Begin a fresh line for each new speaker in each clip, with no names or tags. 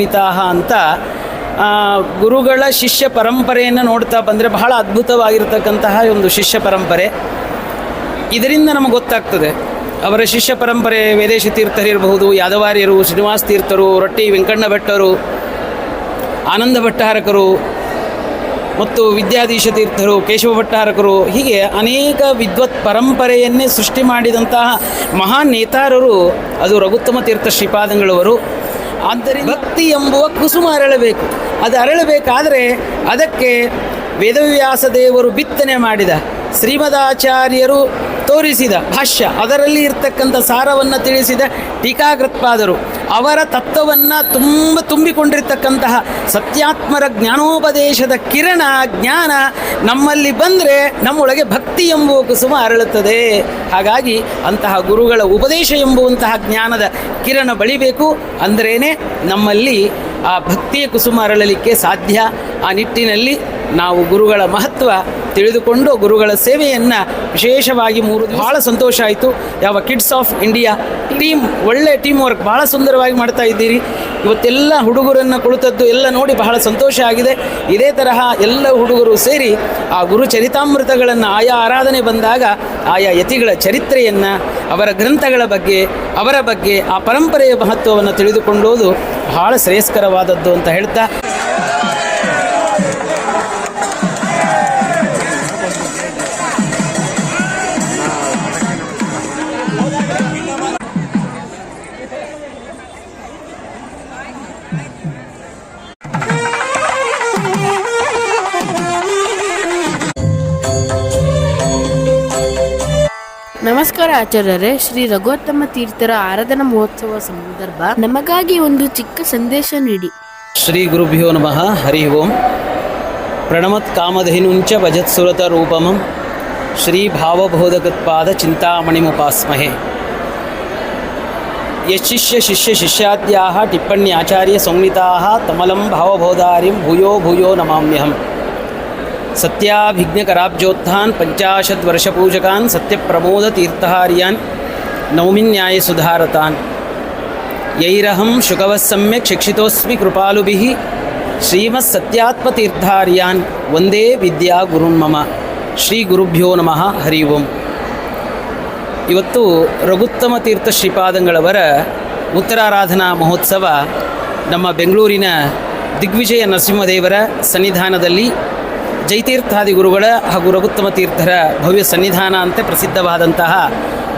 ಮಿತಾಹ ಅಂತ ಗುರುಗಳ ಶಿಷ್ಯ ಪರಂಪರೆಯನ್ನು ನೋಡ್ತಾ ಬಂದರೆ ಬಹಳ ಅದ್ಭುತವಾಗಿರ್ತಕ್ಕಂತಹ ಒಂದು ಶಿಷ್ಯ ಪರಂಪರೆ. ಇದರಿಂದ ನಮಗೆ ಗೊತ್ತಾಗ್ತದೆ. ಅವರ ಶಿಷ್ಯ ಪರಂಪರೆ ವೇದೇಶ ತೀರ್ಥರಿರಬಹುದು, ಯಾದವಾರ್ಯರು, ಶ್ರೀನಿವಾಸ ತೀರ್ಥರು, ರೊಟ್ಟಿ ವೆಂಕಣ್ಣ ಭಟ್ಟರು, ಆನಂದ ಭಟ್ಟಾರಕರು, ಮತ್ತು ವಿದ್ಯಾಧೀಶ ತೀರ್ಥರು, ಕೇಶವ ಭಟ್ಟಾರಕರು, ಹೀಗೆ ಅನೇಕ ವಿದ್ವತ್ ಪರಂಪರೆಯನ್ನೇ ಸೃಷ್ಟಿ ಮಾಡಿದಂತಹ ಮಹಾನ್ ನೇತಾರರು, ಅದು ರಘುತ್ತಮ ತೀರ್ಥ ಶ್ರೀಪಾದಂಗಳವರು. ಆದ್ದರಿಂದ ಭಕ್ತಿ ಎಂಬುವ ಕುಸುಮ ಅರಳಬೇಕು. ಅದು ಅರಳಬೇಕಾದರೆ ಅದಕ್ಕೆ ವೇದವ್ಯಾಸ ದೇವರು ಬಿತ್ತನೆ ಮಾಡಿದ. ಶ್ರೀಮದಾಚಾರ್ಯರು ತೋರಿಸಿದ ಭಾಷ್ಯ, ಅದರಲ್ಲಿ ಇರ್ತಕ್ಕಂಥ ಸಾರವನ್ನು ತಿಳಿಸಿದ ಟೀಕಾಕೃತ್ಪಾದರು. ಅವರ ತತ್ವವನ್ನು ತುಂಬ ತುಂಬಿಕೊಂಡಿರ್ತಕ್ಕಂತಹ ಸತ್ಯಾತ್ಮರ ಜ್ಞಾನೋಪದೇಶದ ಕಿರಣ, ಜ್ಞಾನ ನಮ್ಮಲ್ಲಿ ಬಂದರೆ ನಮ್ಮೊಳಗೆ ಭಕ್ತಿ ಎಂಬುವ ಕುಸುಮ ಅರಳುತ್ತದೆ. ಹಾಗಾಗಿ ಅಂತಹ ಗುರುಗಳ ಉಪದೇಶ ಎಂಬುವಂತಹ ಜ್ಞಾನದ ಕಿರಣ ಬಳಿಬೇಕು ಅಂದ್ರೇ ನಮ್ಮಲ್ಲಿ ಆ ಭಕ್ತಿಯ ಕುಸುಮ ಅರಳಲಿಕ್ಕೆ ಸಾಧ್ಯ. ಆ ನಿಟ್ಟಿನಲ್ಲಿ ನಾವು ಗುರುಗಳ ಮಹತ್ವ ತಿಳಿದುಕೊಂಡು ಗುರುಗಳ ಸೇವೆಯನ್ನು ವಿಶೇಷವಾಗಿ ಮೂರು ಬಹಳ ಸಂತೋಷ ಆಯಿತು. ಯಾವ ಕಿಡ್ಸ್ ಆಫ್ ಇಂಡಿಯಾ ಟೀಮ್ ಒಳ್ಳೆ ಟೀಮ್ ವರ್ಕ್ ಭಾಳ ಸುಂದರವಾಗಿ ಮಾಡ್ತಾ ಇದ್ದೀರಿ. ಇವತ್ತೆಲ್ಲ ಹುಡುಗರನ್ನು ಕುಳಿತದ್ದು ಎಲ್ಲ ನೋಡಿ ಬಹಳ ಸಂತೋಷ ಆಗಿದೆ. ಇದೇ ತರಹ ಎಲ್ಲ ಹುಡುಗರು ಸೇರಿ ಆ ಗುರು ಚರಿತಾಮೃತಗಳನ್ನು, ಆಯಾ ಆರಾಧನೆ ಬಂದಾಗ ಆಯಾ ಯತಿಗಳ ಚರಿತ್ರೆಯನ್ನು, ಅವರ ಗ್ರಂಥಗಳ ಬಗ್ಗೆ, ಅವರ ಬಗ್ಗೆ, ಆ ಪರಂಪರೆಯ ಮಹತ್ವವನ್ನು ತಿಳಿದುಕೊಳ್ಳೋದು ಬಹಳ ಶ್ರೇಯಸ್ಕರವಾದದ್ದು ಅಂತ ಹೇಳ್ತಾ
ನಮಸ್ಕಾರ ಆಚಾರ್ಯರೇ, ಶ್ರೀ ರಘುತ್ತಮ ತೀರ್ಥರ ಆರಾಧನಾ ಮಹೋತ್ಸವ ಸಂದರ್ಭ. ನಮಗಾಗಿ ಒಂದು ಚಿಕ್ಕ ಸಂದೇಶ ನೀಡಿ.
ಶ್ರೀ ಗುರುಭ್ಯೋ ನಮಃ, ಹರಿ ಓಂ. ಪ್ರಣಮತ್ ಕಾಮಧೇನುಂಚ ಭಜತ್ಸುರತ ರೂಪಮಂ. ಶ್ರೀ ಭಾವಬೋಧಕತ್ಪಾದ ಚಿಂತಾಮಣಿಮುಪಾಸ್ಮಹೆ ಯಶಿಷ್ಯ ಶಿಷ್ಯ ಶಿಷ್ಯಾದ್ಯಾ ಟಿಪ್ಪಣ್ಯಾಚಾರ್ಯ ಸಂಹಿತಾ ತಮಲಂ ಭಾವಬೋಧಾರಿಂ ಭೂಯೋ ಭೂಯೋ ನಮಾಮ್ಯಹಂ. ಸತ್ಯಾಭಿಜ್ಞಕರಾಬ್ಜೋತ್ಥಾನ್ ಸತ್ಯ ಸತ್ಯಪ್ರಮೋದ ತೀರ್ಥಹಾರ್ಯಾನ್ ನೌಮಿನ್ಯಾಯ ಸುಧಾರತಾನ್. ಯೈರಹಂ ಶುಕವಃ ಸಮ್ಯಕ್ ಶಿಕ್ಷಿತೋಸ್ಮಿ ಕೃಪಾಲುಭಿಃ ಶ್ರೀಮತ್ಸತ್ಯಾತ್ಮತೀರ್ಥಾರ್ಯಾನ್ ಒಂದೇ ವಿದ್ಯಾ ಗುರುನ್ಮಮ ಶ್ರೀ ಗುರುಭ್ಯೋ ನಮಃ. ಹರಿ ಓಂ. ಇವತ್ತು ರಘುತ್ತಮ ತೀರ್ಥ ಶ್ರೀಪಾದಂಗಳವರ ಉತ್ತರಾರಾಧನಾ ಮಹೋತ್ಸವ ನಮ್ಮ ಬೆಂಗಳೂರಿನ ದಿಗ್ವಿಜಯ ನರಸಿಂಹದೇವರ ಸನ್ನಿಧಾನದಲ್ಲಿ ಜೈತೀರ್ಥಾದಿ ಗುರುಗಳ ಹಾಗೂ ರಘುತ್ತಮ ತೀರ್ಥರ ಭವ್ಯ ಸನ್ನಿಧಾನ ಅಂತೆ ಪ್ರಸಿದ್ಧವಾದಂತಹ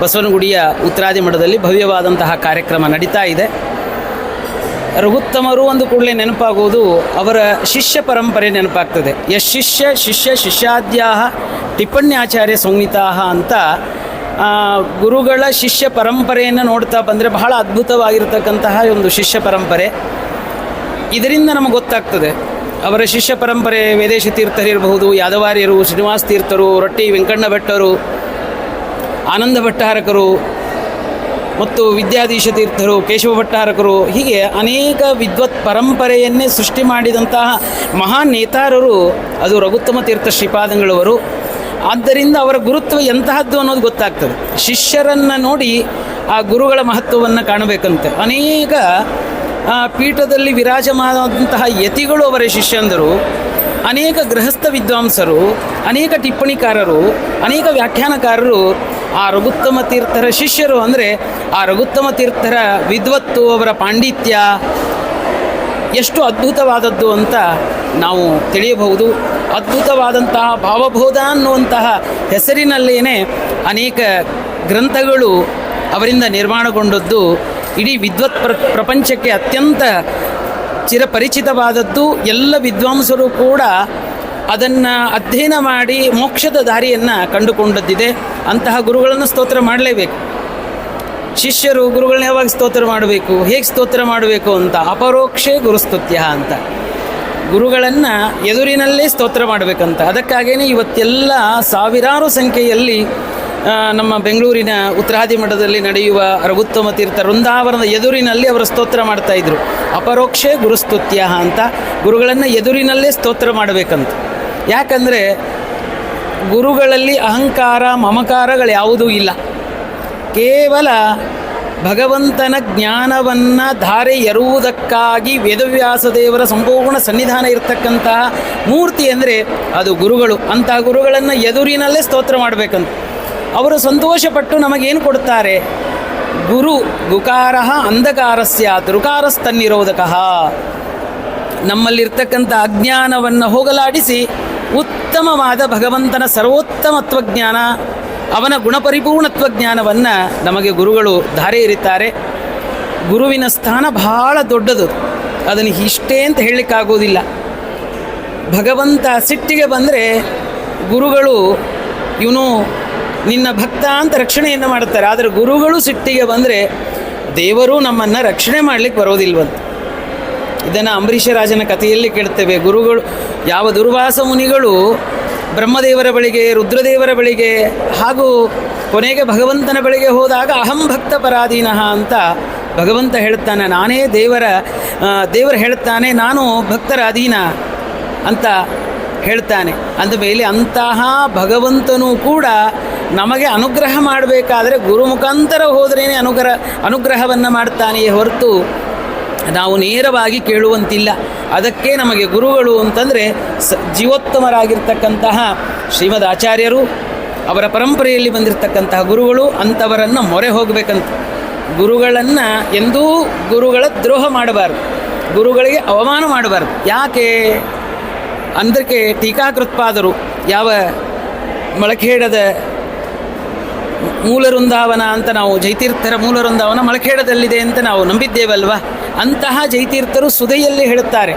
ಬಸವನಗುಡಿಯ ಉತ್ತರಾದಿ ಮಠದಲ್ಲಿ ಭವ್ಯವಾದಂತಹ ಕಾರ್ಯಕ್ರಮ ನಡೀತಾ ಇದೆ. ರಘುತ್ತಮರು ಒಂದು ಕೂಡಲೇ ನೆನಪಾಗುವುದು ಅವರ ಶಿಷ್ಯ ಪರಂಪರೆ ನೆನಪಾಗ್ತದೆ. ಯಶ್ ಶಿಷ್ಯ ಶಿಷ್ಯ ಶಿಷ್ಯಾದ್ಯಾ ಟಿಪ್ಪಣ್ಯಾಚಾರ್ಯ ಸಂಹಿತಾ ಅಂತ ಗುರುಗಳ ಶಿಷ್ಯ ಪರಂಪರೆಯನ್ನು ನೋಡ್ತಾ ಬಂದರೆ ಬಹಳ ಅದ್ಭುತವಾಗಿರತಕ್ಕಂತಹ ಒಂದು ಶಿಷ್ಯ ಪರಂಪರೆ. ಇದರಿಂದ ನಮಗೆ ಗೊತ್ತಾಗ್ತದೆ. ಅವರ ಶಿಷ್ಯ ಪರಂಪರೆ ವೇದೇಶ ತೀರ್ಥರಿರಬಹುದು, ಯಾದವಾರ್ಯರು, ಶ್ರೀನಿವಾಸ ತೀರ್ಥರು, ರೊಟ್ಟಿ ವೆಂಕಣ್ಣ ಭಟ್ಟರು, ಆನಂದ ಭಟ್ಟಾರಕರು, ಮತ್ತು ವಿದ್ಯಾಧೀಶ ತೀರ್ಥರು, ಕೇಶವ ಭಟ್ಟಾರಕರು, ಹೀಗೆ ಅನೇಕ ವಿದ್ವತ್ ಪರಂಪರೆಯನ್ನೇ ಸೃಷ್ಟಿ ಮಾಡಿದಂತಹ ಮಹಾನ್ ನೇತಾರರು ಅದು ರಘುತ್ತಮ ತೀರ್ಥ ಶ್ರೀಪಾದಂಗಳವರು. ಆದ್ದರಿಂದ ಅವರ ಗುರುತ್ವ ಎಂತಹದ್ದು ಅನ್ನೋದು ಗೊತ್ತಾಗ್ತದೆ. ಶಿಷ್ಯರನ್ನು ನೋಡಿ ಆ ಗುರುಗಳ ಮಹತ್ವವನ್ನು ಕಾಣಬೇಕಂತೆ. ಅನೇಕ ಪೀಠದಲ್ಲಿ ವಿರಾಜಮಾನದಂತಹ ಯತಿಗಳು ಅವರ ಶಿಷ್ಯಂದರು, ಅನೇಕ ಗೃಹಸ್ಥ ವಿದ್ವಾಂಸರು, ಅನೇಕ ಟಿಪ್ಪಣಿಕಾರರು, ಅನೇಕ ವ್ಯಾಖ್ಯಾನಕಾರರು, ಆ ರಘುತ್ತಮ ತೀರ್ಥರ ಶಿಷ್ಯರು ಅಂದರೆ ಆ ರಘುತ್ತಮ ತೀರ್ಥರ ವಿದ್ವತ್ತು ಅವರ ಪಾಂಡಿತ್ಯ ಎಷ್ಟು ಅದ್ಭುತವಾದದ್ದು ಅಂತ ನಾವು ತಿಳಿಯಬಹುದು. ಅದ್ಭುತವಾದಂತಹ ಭಾವಬೋಧ ಅನ್ನುವಂತಹ ಹೆಸರಿನಲ್ಲೇನೆ ಅನೇಕ ಗ್ರಂಥಗಳು ಅವರಿಂದ ನಿರ್ಮಾಣಗೊಂಡದ್ದು ಇಡೀ ವಿದ್ವತ್ ಪ್ರ ಪ್ರಪಂಚಕ್ಕೆ ಅತ್ಯಂತ ಚಿರಪರಿಚಿತವಾದದ್ದು ಎಲ್ಲ ವಿದ್ವಾಂಸರು ಕೂಡ ಅದನ್ನು ಅಧ್ಯಯನ ಮಾಡಿ ಮೋಕ್ಷದ ದಾರಿಯನ್ನು ಕಂಡುಕೊಂಡದ್ದಿದೆ. ಅಂತಹ ಗುರುಗಳನ್ನು ಸ್ತೋತ್ರ ಮಾಡಲೇಬೇಕು. ಶಿಷ್ಯರು ಗುರುಗಳನ್ನ ಯಾವಾಗ ಸ್ತೋತ್ರ ಮಾಡಬೇಕು? ಹೇಗೆ ಸ್ತೋತ್ರ ಮಾಡಬೇಕು ಅಂತ? ಅಪರೋಕ್ಷೆ ಗುರುಸ್ತುತ್ಯ ಅಂತ. ಗುರುಗಳನ್ನು ಎದುರಿನಲ್ಲೇ ಸ್ತೋತ್ರ ಮಾಡಬೇಕಂತ. ಅದಕ್ಕಾಗೇ ಇವತ್ತೆಲ್ಲ ಸಾವಿರಾರು ಸಂಖ್ಯೆಯಲ್ಲಿ ನಮ್ಮ ಬೆಂಗಳೂರಿನ ಉತ್ತರಾದಿ ಮಠದಲ್ಲಿ ನಡೆಯುವ ರಘುತ್ತಮ ತೀರ್ಥ ವೃಂದಾವನದ ಎದುರಿನಲ್ಲಿ ಅವರು ಸ್ತೋತ್ರ ಮಾಡ್ತಾ ಇದ್ರು. ಅಪರೋಕ್ಷೇ ಗುರುಸ್ತುತ್ಯ ಅಂತ ಗುರುಗಳನ್ನು ಎದುರಿನಲ್ಲೇ ಸ್ತೋತ್ರ ಮಾಡಬೇಕಂತ. ಯಾಕಂದರೆ ಗುರುಗಳಲ್ಲಿ ಅಹಂಕಾರ, ಮಮಕಾರಗಳು ಯಾವುದೂ ಇಲ್ಲ. ಕೇವಲ ಭಗವಂತನ ಜ್ಞಾನವನ್ನು ಧಾರೆ ಎರುವುದಕ್ಕಾಗಿ ವೇದವ್ಯಾಸ ದೇವರ ಸಂಪೂರ್ಣ ಸನ್ನಿಧಾನ ಇರತಕ್ಕಂತಹ ಮೂರ್ತಿ ಅಂದರೆ ಅದು ಗುರುಗಳು. ಅಂತಹ ಗುರುಗಳನ್ನು ಎದುರಿನಲ್ಲೇ ಸ್ತೋತ್ರ ಮಾಡಬೇಕಂತ. ಅವರು ಸಂತೋಷಪಟ್ಟು ನಮಗೇನು ಕೊಡ್ತಾರೆ ಗುರು ಗುಕಾರ ಅಂಧಕಾರಸ್ಯ ರುಕಾರಸ್ತನ್ನಿರೋಧಕ ನಮ್ಮಲ್ಲಿರ್ತಕ್ಕಂಥ ಅಜ್ಞಾನವನ್ನು ಹೋಗಲಾಡಿಸಿ ಉತ್ತಮವಾದ ಭಗವಂತನ ಸರ್ವೋತ್ತಮತ್ವ ಜ್ಞಾನ, ಅವನ ಗುಣಪರಿಪೂರ್ಣತ್ವ ಜ್ಞಾನವನ್ನು ನಮಗೆ ಗುರುಗಳು ಧಾರೆ ಇರಿತಾರೆ ಗುರುವಿನ ಸ್ಥಾನ ಬಹಳ ದೊಡ್ಡದು. ಅದನ್ನು ಇಷ್ಟೇ ಅಂತ ಹೇಳಲಿಕ್ಕಾಗೋದಿಲ್ಲ. ಭಗವಂತ ಸಿಟ್ಟಿಗೆ ಬಂದರೆ ಗುರುಗಳು, ಇವನು ನಿನ್ನ ಭಕ್ತ ಅಂತ ರಕ್ಷಣೆಯನ್ನು ಮಾಡುತ್ತಾರೆ. ಆದರೆ ಗುರುಗಳು ಸಿಟ್ಟಿಗೆ ಬಂದರೆ ದೇವರು ನಮ್ಮನ್ನು ರಕ್ಷಣೆ ಮಾಡಲಿಕ್ಕೆ ಬರೋದಿಲ್ವಂತ. ಇದನ್ನು ಅಂಬರೀಷ ರಾಜನ ಕಥೆಯಲ್ಲಿ ಕೇಳ್ತೇವೆ ಗುರುಗಳು, ಯಾವ ದುರ್ವಾಸ ಮುನಿಗಳು ಬ್ರಹ್ಮದೇವರ ಬಳಿಗೆ, ರುದ್ರದೇವರ ಬಳಿಗೆ ಹಾಗೂ ಕೊನೆಗೆ ಭಗವಂತನ ಬಳಿಗೆ ಹೋದಾಗ ಅಹಂ ಭಕ್ತ ಪರಾಧೀನಃ ಅಂತ ಭಗವಂತ ಹೇಳ್ತಾನೆ ನಾನೇ ದೇವರ ದೇವರು ಹೇಳ್ತಾನೆ ನಾನು ಭಕ್ತರ ಅಧೀನ ಅಂತ ಹೇಳ್ತಾನೆ. ಅಂದಮೇಲೆ ಅಂತಹ ಭಗವಂತನೂ ಕೂಡ ನಮಗೆ ಅನುಗ್ರಹ ಮಾಡಬೇಕಾದರೆ ಗುರು ಮುಖಾಂತರ ಹೋದ್ರೇ ಅನುಗ್ರಹ, ಅನುಗ್ರಹವನ್ನು ಮಾಡ್ತಾನೆಯೇ ಹೊರತು ನಾವು ನೇರವಾಗಿ ಕೇಳುವಂತಿಲ್ಲ. ಅದಕ್ಕೆ ನಮಗೆ ಗುರುಗಳು ಅಂತಂದರೆ ಸ, ಜೀವೋತ್ತಮರಾಗಿರ್ತಕ್ಕಂತಹ ಶ್ರೀಮದ್ ಆಚಾರ್ಯರು, ಅವರ ಪರಂಪರೆಯಲ್ಲಿ ಬಂದಿರತಕ್ಕಂತಹ ಗುರುಗಳು ಅಂಥವರನ್ನು ಮೊರೆ ಹೋಗಬೇಕಂತ. ಗುರುಗಳನ್ನು ಎಂದೂ ಗುರುಗಳ ದ್ರೋಹ ಮಾಡಬಾರ್ದು. ಗುರುಗಳಿಗೆ ಅವಮಾನ ಮಾಡಬಾರ್ದು. ಯಾಕೆ? ಅಂದಕ್ಕೆ ಟೀಕಾಕೃತ್ಪಾದರು ಯಾವ ಮೊಳಖೇಡದ ಮೂಲ ವೃಂದಾವನ ಅಂತ ನಾವು ಜೈತೀರ್ಥರ ಮೂಲ ವೃಂದಾವನ ಮಳಖೇಡದಲ್ಲಿದೆ ಅಂತ ನಾವು ನಂಬಿದ್ದೇವಲ್ವ? ಅಂತಹ ಜೈತೀರ್ಥರು ಸುದೆಯಲ್ಲಿ ಹೇಳುತ್ತಾರೆ,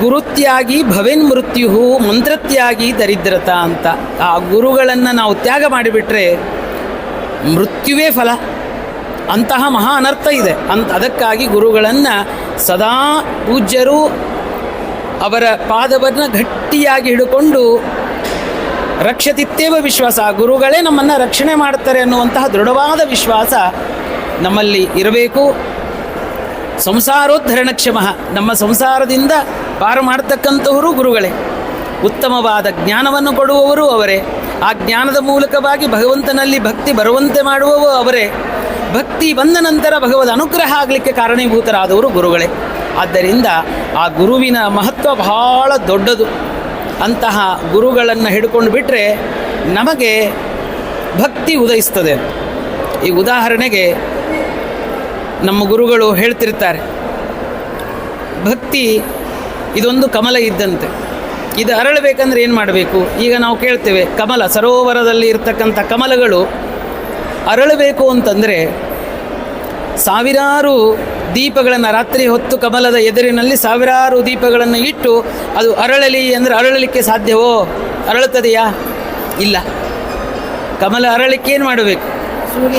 ಗುರುತ್ಯಾಗಿ ಭವೆನ್ ಮೃತ್ಯು ಮಂತ್ರತ್ಯಾಗಿ ದರಿದ್ರತ ಅಂತ. ಆ ಗುರುಗಳನ್ನು ನಾವು ತ್ಯಾಗ ಮಾಡಿಬಿಟ್ರೆ ಮೃತ್ಯುವೇ ಫಲ. ಅಂತಹ ಮಹಾ ಅನರ್ಥ ಇದೆ. ಅಂತ ಅದಕ್ಕಾಗಿ ಗುರುಗಳನ್ನು ಸದಾ ಪೂಜ್ಯರು ಅವರ ಪಾದವನ್ನು ಗಟ್ಟಿಯಾಗಿ ಹಿಡ್ಕೊಂಡು ರಕ್ಷತಿತ್ತೇವ ವಿಶ್ವಾಸ. ಗುರುಗಳೇ ನಮ್ಮನ್ನು ರಕ್ಷಣೆ ಮಾಡ್ತಾರೆ ಅನ್ನುವಂತಹ ದೃಢವಾದ ವಿಶ್ವಾಸ ನಮ್ಮಲ್ಲಿ ಇರಬೇಕು. ಸಂಸಾರೋದ್ಧರಣ ಕ್ಷಮ ನಮ್ಮ ಸಂಸಾರದಿಂದ ಪಾರು ಮಾಡತಕ್ಕಂಥವರು ಗುರುಗಳೇ. ಉತ್ತಮವಾದ ಜ್ಞಾನವನ್ನು ಕೊಡುವವರು ಅವರೇ. ಆ ಜ್ಞಾನದ ಮೂಲಕವಾಗಿ ಭಗವಂತನಲ್ಲಿ ಭಕ್ತಿ ಬರುವಂತೆ ಮಾಡುವವರು ಅವರೇ. ಭಕ್ತಿ ಬಂದ ನಂತರ ಭಗವದ್ ಅನುಗ್ರಹ ಆಗಲಿಕ್ಕೆ ಕಾರಣೀಭೂತರಾದವರು ಗುರುಗಳೇ. ಆದ್ದರಿಂದ ಆ ಗುರುವಿನ ಮಹತ್ವ ಬಹಳ ದೊಡ್ಡದು. ಅಂತಹ ಗುರುಗಳನ್ನು ಹಿಡ್ಕೊಂಡು ಬಿಟ್ಟರೆ ನಮಗೆ ಭಕ್ತಿ ಉದಯಿಸ್ತದೆ. ಈ ಉದಾಹರಣೆಗೆ ನಮ್ಮ ಗುರುಗಳು ಹೇಳ್ತಿರ್ತಾರೆ, ಭಕ್ತಿ ಇದೊಂದು ಕಮಲ ಇದ್ದಂತೆ, ಇದು ಅರಳಬೇಕಂದ್ರೆ ಏನು ಮಾಡಬೇಕು? ಈಗ ನಾವು ಕೇಳ್ತೇವೆ, ಕಮಲ, ಸರೋವರದಲ್ಲಿ ಇರ್ತಕ್ಕಂಥ ಕಮಲಗಳು ಅರಳಬೇಕು ಅಂತಂದರೆ ಸಾವಿರಾರು ದೀಪಗಳನ್ನು ರಾತ್ರಿ ಹೊತ್ತು ಕಮಲದ ಎದುರಿನಲ್ಲಿ ಸಾವಿರಾರು ದೀಪಗಳನ್ನು ಇಟ್ಟು ಅದು ಅರಳಲಿ ಅಂದರೆ ಅರಳಲಿಕ್ಕೆ ಸಾಧ್ಯವೋ? ಅರಳುತ್ತದೆಯಾ? ಇಲ್ಲ. ಕಮಲ ಅರಳಿಕ್ಕೆ ಏನು ಮಾಡಬೇಕು?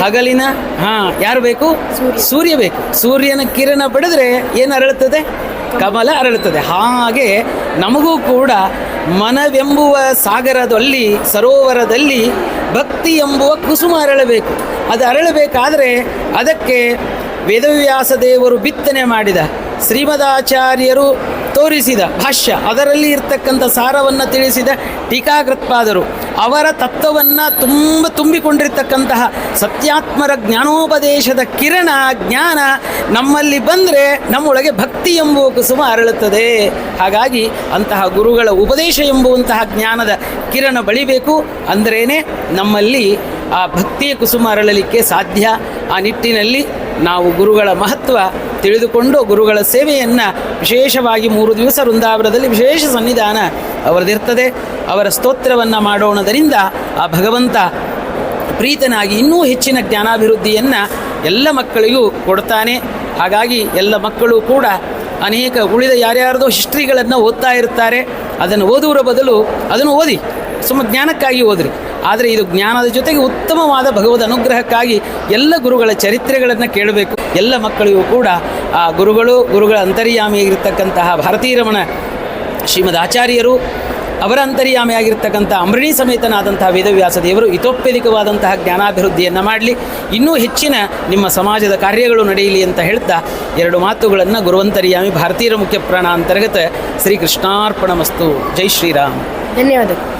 ಹಗಲಿನ ಹಾಂ ಯಾರು ಬೇಕು? ಸೂರ್ಯ. ಬೇಕು. ಸೂರ್ಯನ ಕಿರಣ ಪಡೆದ್ರೆ ಏನು ಅರಳುತ್ತದೆ? ಕಮಲ ಅರಳುತ್ತದೆ. ಹಾಗೆ ನಮಗೂ ಕೂಡ ಮನವೆಂಬುವ ಸಾಗರದಲ್ಲಿ ಸರೋವರದಲ್ಲಿ ಭಕ್ತಿ ಎಂಬುವ ಕುಸುಮ ಅರಳಬೇಕು. ಅದು ಅರಳಬೇಕಾದರೆ ಅದಕ್ಕೆ ವೇದವ್ಯಾಸ ದೇವರು ಬಿತ್ತನೆ ಮಾಡಿದ, ಶ್ರೀಮದಾಚಾರ್ಯರು ತೋರಿಸಿದ ಭಾಷ್ಯ, ಅದರಲ್ಲಿ ಇರ್ತಕ್ಕಂಥ ಸಾರವನ್ನು ತಿಳಿಸಿದ ಟೀಕಾಕೃತ್ಪಾದರು. ಅವರ ತತ್ವವನ್ನು ತುಂಬ ತುಂಬಿಕೊಂಡಿರ್ತಕ್ಕಂತಹ ಸತ್ಯಾತ್ಮರ ಜ್ಞಾನೋಪದೇಶದ ಕಿರಣ, ಜ್ಞಾನ ನಮ್ಮಲ್ಲಿ ಬಂದರೆ ನಮ್ಮೊಳಗೆ ಭಕ್ತಿ ಎಂಬುವ ಕುಸುಮ ಅರಳುತ್ತದೆ. ಹಾಗಾಗಿ ಅಂತಹ ಗುರುಗಳ ಉಪದೇಶ ಎಂಬುವಂತಹ ಜ್ಞಾನದ ಕಿರಣ ಬಳಿಬೇಕು. ಅಂದ್ರೇ ನಮ್ಮಲ್ಲಿ ಆ ಭಕ್ತಿಯ ಕುಸುಮ ಅರಳಲಿಕ್ಕೆ ಸಾಧ್ಯ. ಆ ನಿಟ್ಟಿನಲ್ಲಿ ನಾವು ಗುರುಗಳ ಮಹತ್ವ ತಿಳಿದುಕೊಂಡು ಗುರುಗಳ ಸೇವೆಯನ್ನು ವಿಶೇಷವಾಗಿ ಮೂರು ದಿವಸ ವೃಂದಾವನದಲ್ಲಿ ವಿಶೇಷ ಸನ್ನಿಧಾನ ಅವರದಿರ್ತದೆ. ಅವರ ಸ್ತೋತ್ರವನ್ನು ಮಾಡೋಣದರಿಂದ ಆ ಭಗವಂತ ಪ್ರೀತನಾಗಿ ಇನ್ನೂ ಹೆಚ್ಚಿನ ಜ್ಞಾನಾಭಿವೃದ್ಧಿಯನ್ನು ಎಲ್ಲ ಮಕ್ಕಳಿಗೂ ಕೊಡ್ತಾನೆ. ಹಾಗಾಗಿ ಎಲ್ಲ ಮಕ್ಕಳು ಕೂಡ ಅನೇಕ ಉಳಿದ ಯಾರ್ಯಾರದೋ ಹಿಸ್ಟ್ರಿಗಳನ್ನು ಓದ್ತಾ ಇರ್ತಾರೆ. ಅದನ್ನು ಓದುವರ ಬದಲು ಅದನ್ನು ಓದಿ, ಸುಮ್ಮ ಜ್ಞಾನಕ್ಕಾಗಿ ಓದ್ರಿ. ಆದರೆ ಇದು ಜ್ಞಾನದ ಜೊತೆಗೆ ಉತ್ತಮವಾದ ಭಗವದ್ ಅನುಗ್ರಹಕ್ಕಾಗಿ ಎಲ್ಲ ಗುರುಗಳ ಚರಿತ್ರೆಗಳನ್ನು ಕೇಳಬೇಕು. ಎಲ್ಲ ಮಕ್ಕಳಿಗೂ ಕೂಡ ಆ ಗುರುಗಳು, ಗುರುಗಳ ಅಂತರ್ಯಾಮಿಯಾಗಿರ್ತಕ್ಕಂತಹ ಭಾರತೀರಮಣ ಶ್ರೀಮದ್ ಆಚಾರ್ಯರು, ಅವರ ಅಂತರ್ಯಾಮಿಯಾಗಿರ್ತಕ್ಕಂಥ ಅಂಬರಣಿ ಸಮೇತನಾದಂತಹ ವೇದವ್ಯಾಸ ದೇವರು ಇತೋಪ್ಯಧಿಕವಾದಂತಹ ಜ್ಞಾನಾಭಿವೃದ್ಧಿಯನ್ನು ಮಾಡಲಿ. ಇನ್ನೂ ಹೆಚ್ಚಿನ ನಿಮ್ಮ ಸಮಾಜದ ಕಾರ್ಯಗಳು ನಡೆಯಲಿ ಅಂತ ಹೇಳ್ತಾ ಎರಡು ಮಾತುಗಳನ್ನು ಗುರುವಂತರ್ಯಾಮಿ ಭಾರತೀಯರ ಮುಖ್ಯ ಪ್ರಾಣ ಅಂತರ್ಗತ ಶ್ರೀ ಕೃಷ್ಣಾರ್ಪಣ ಮಸ್ತು ಜೈ ಶ್ರೀರಾಮ್.
ಧನ್ಯವಾದಗಳು.